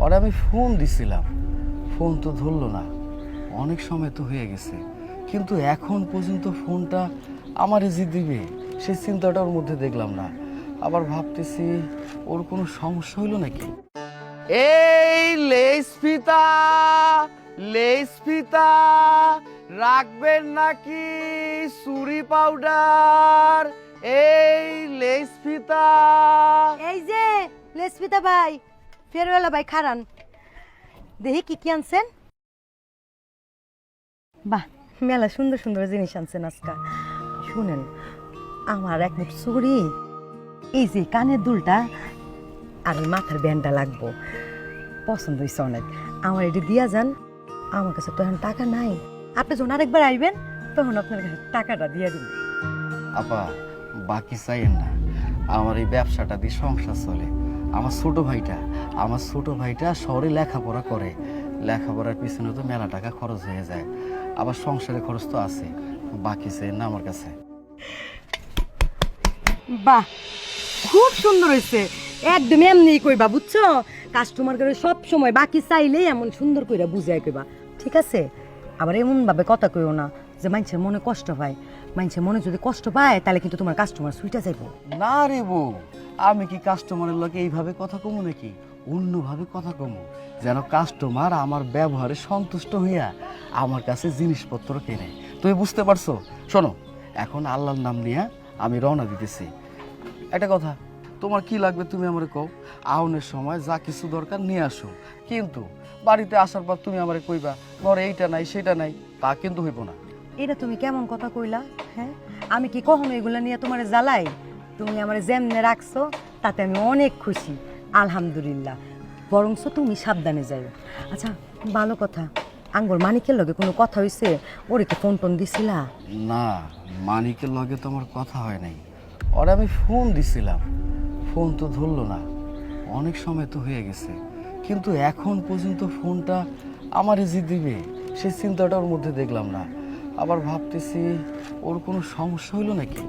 ওরে আমি ফোন দিছিলাম। ফোন তো ধরলো না। অনেক সময় তো হয়ে গেছে। কিন্তু এখন পর্যন্ত ফোনটা আমারে যে দিবে। সেই চিন্তাটা ওর মধ্যে দেখলাম না। আবার ভাবতেছি, ওর কোনো সমস্যা হইল নাকি? এই লেস পিতা লেস রাখবেন নাকি সুরি পাউডার? এই লেস পিতা। এই যে লেসপিতা ভাই ফেরওয়ালা ভাই খারান দেখি কি কি আনছেন বাহ মেলা সুন্দর সুন্দর জিনিস আনছেন আজকা শুনেন আমার এক মুঠ চুড়ি এই যে কানের দুলটা আর মাথার ব্যান্ডটা লাগবো পছন্দ হয়েছে অনেক আমার এটি দিয়া যান আমার কাছে তো এখন টাকা নাই আপনি যখন আরেকবার আইবেন তখন আপনার কাছে টাকাটা দিয়ে দিন আপা বাকি চাইেন না আমার এই ব্যবসাটা দিয়ে সংসার চলে আমার ছোট ভাইটা, আমার ছোট ভাইটা শহরে লেখাপড়া করে। লেখাপড়ার পিছনে তো মেলা টাকা খরচ হয়ে যায়। আবার সংসারে খরচ তো আছে। বাকি চাইেন না আমার কাছে। বাহ, খুব সুন্দর হয়েছে। একদম এমনি কইবা, বুঝছ? কাস্টমার করে সব সময় বাকি চাইলেই এমন সুন্দর কইরা বুঝাই কইবা। ঠিক আছে? আবার এমন ভাবে কথা কইও না। যে মানুষের মনে কষ্ট পায় মানুষের মনে যদি কষ্ট পায়, তাহলে কিন্তু তোমার কাস্টমার সুইটা যাইবো। না রে বউ, আমি কি কাস্টমারের লোকে এইভাবে কথা কমু নাকি? অন্যভাবে কথা কমু। যেন কাস্টমার আমার ব্যবহারে সন্তুষ্ট হইয়া আমার কাছে জিনিসপত্র কেনে। তুমি বুঝতে পারছ? শোনো, এখন আল্লাহর নাম নিয়ে আমি রওনা দিতেছি। একটা কথা, তোমার কি লাগবে তুমি আমারে কও? আউনের সময় যা কিছু দরকার নিয়ে আসো। কিন্তু বাড়িতে আসার পর তুমি আমারে কইবা, ঘরে এইটা নাই, সেটা নাই। তা কিন্তু হইব না। এটা তুমি কেমন কথা কইলা হ্যাঁ? আমি কি কখনো এগুলা নিয়ে তোমার জ্বালাই? তুমি আমার যেমনে রাখছো, তাতে আমি অনেক খুশি, আলহামদুলিল্লাহ। বরংস তুমি সাবধানে যাই আচ্ছা ভালো কথা, আঙ্গুর মানিকের লগে কোনো কথা হইছে? ওরে কি ফোন টোন দিছিলা? না, মানিকের লগে তো আমার কথা হয় নাই। ওরে আমি ফোন দিছিলাম। ফোন তো ধরলো না। অনেক সময় তো হয়ে গেছে। কিন্তু এখন পর্যন্ত ফোনটা আমারে যে দিবে সেই চিন্তাটা ওর মধ্যে দেখলাম না। আবার ভাবতেছি ওর কোনো সমস্যা হইল নাকি?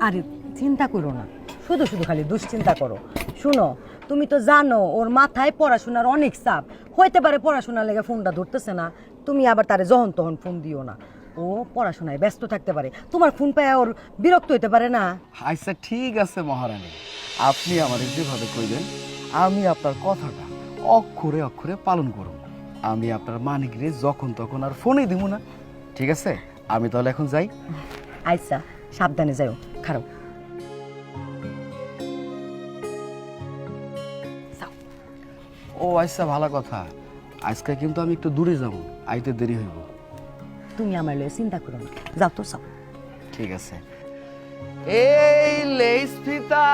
আরে চিন্তা করো না। শুধু শুধু খালি দুশ্চিন্তা করো। শুনো তুমি তো জানো ওর মাথায় পড়াশোনার অনেক চাপ। হইতে পারে পড়াশোনার লেগে ফোনটা ধরতেছে না তুমি আবার তারে যখন তখন ফোন দিও না। ও পড়াশোনায় ব্যস্ত থাকতে পারে। তোমার ফোন পায় ওর বিরক্ত হইতে পারে না? আচ্ছা ঠিক আছে মহারানী। আপনি আমার যেভাবে কইবেন আমি আপনার কথাটা অক্ষরে অক্ষরে পালন করব। আমি আপনার মানিক রে যখন তখন আর ফোনে দিব না। ঠিক আছে? আমি তাহলে এখন যাই? আচ্ছা সাবধানে যাও। খারাপ ও আচ্ছা ভালো কথা। আজকে কিন্তু আমি একটু দূরে যাব আইতে দেরি হইব। তুমি আমার লয়ে চিন্তা করো না। যাও তো সব ঠিক আছে। এই লেস ফিতা।